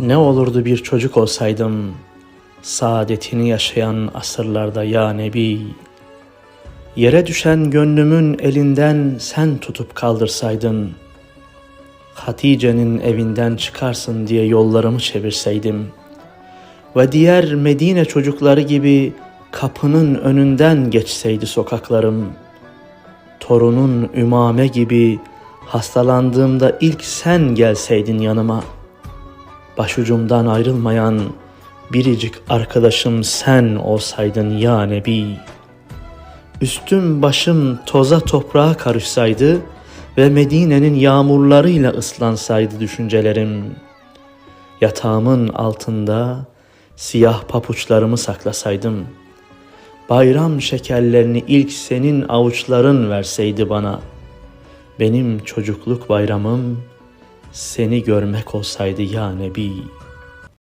Ne olurdu bir çocuk olsaydım, saadetini yaşayan asırlarda ya Nebi. Yere düşen gönlümün elinden sen tutup kaldırsaydın, Hatice'nin evinden çıkarsın diye yollarımı çevirseydim ve diğer Medine çocukları gibi kapının önünden geçseydi sokaklarım, torunun Ümame gibi hastalandığımda ilk sen gelseydin yanıma.'' Başucumdan ayrılmayan biricik arkadaşım sen olsaydın ya Nebi. Üstüm başım toza toprağa karışsaydı ve Medine'nin yağmurlarıyla ıslansaydı düşüncelerim. Yatağımın altında siyah papuçlarımı saklasaydım. Bayram şekerlerini ilk senin avuçların verseydi bana. Benim çocukluk bayramım seni görmek olsaydı ya Nebi.''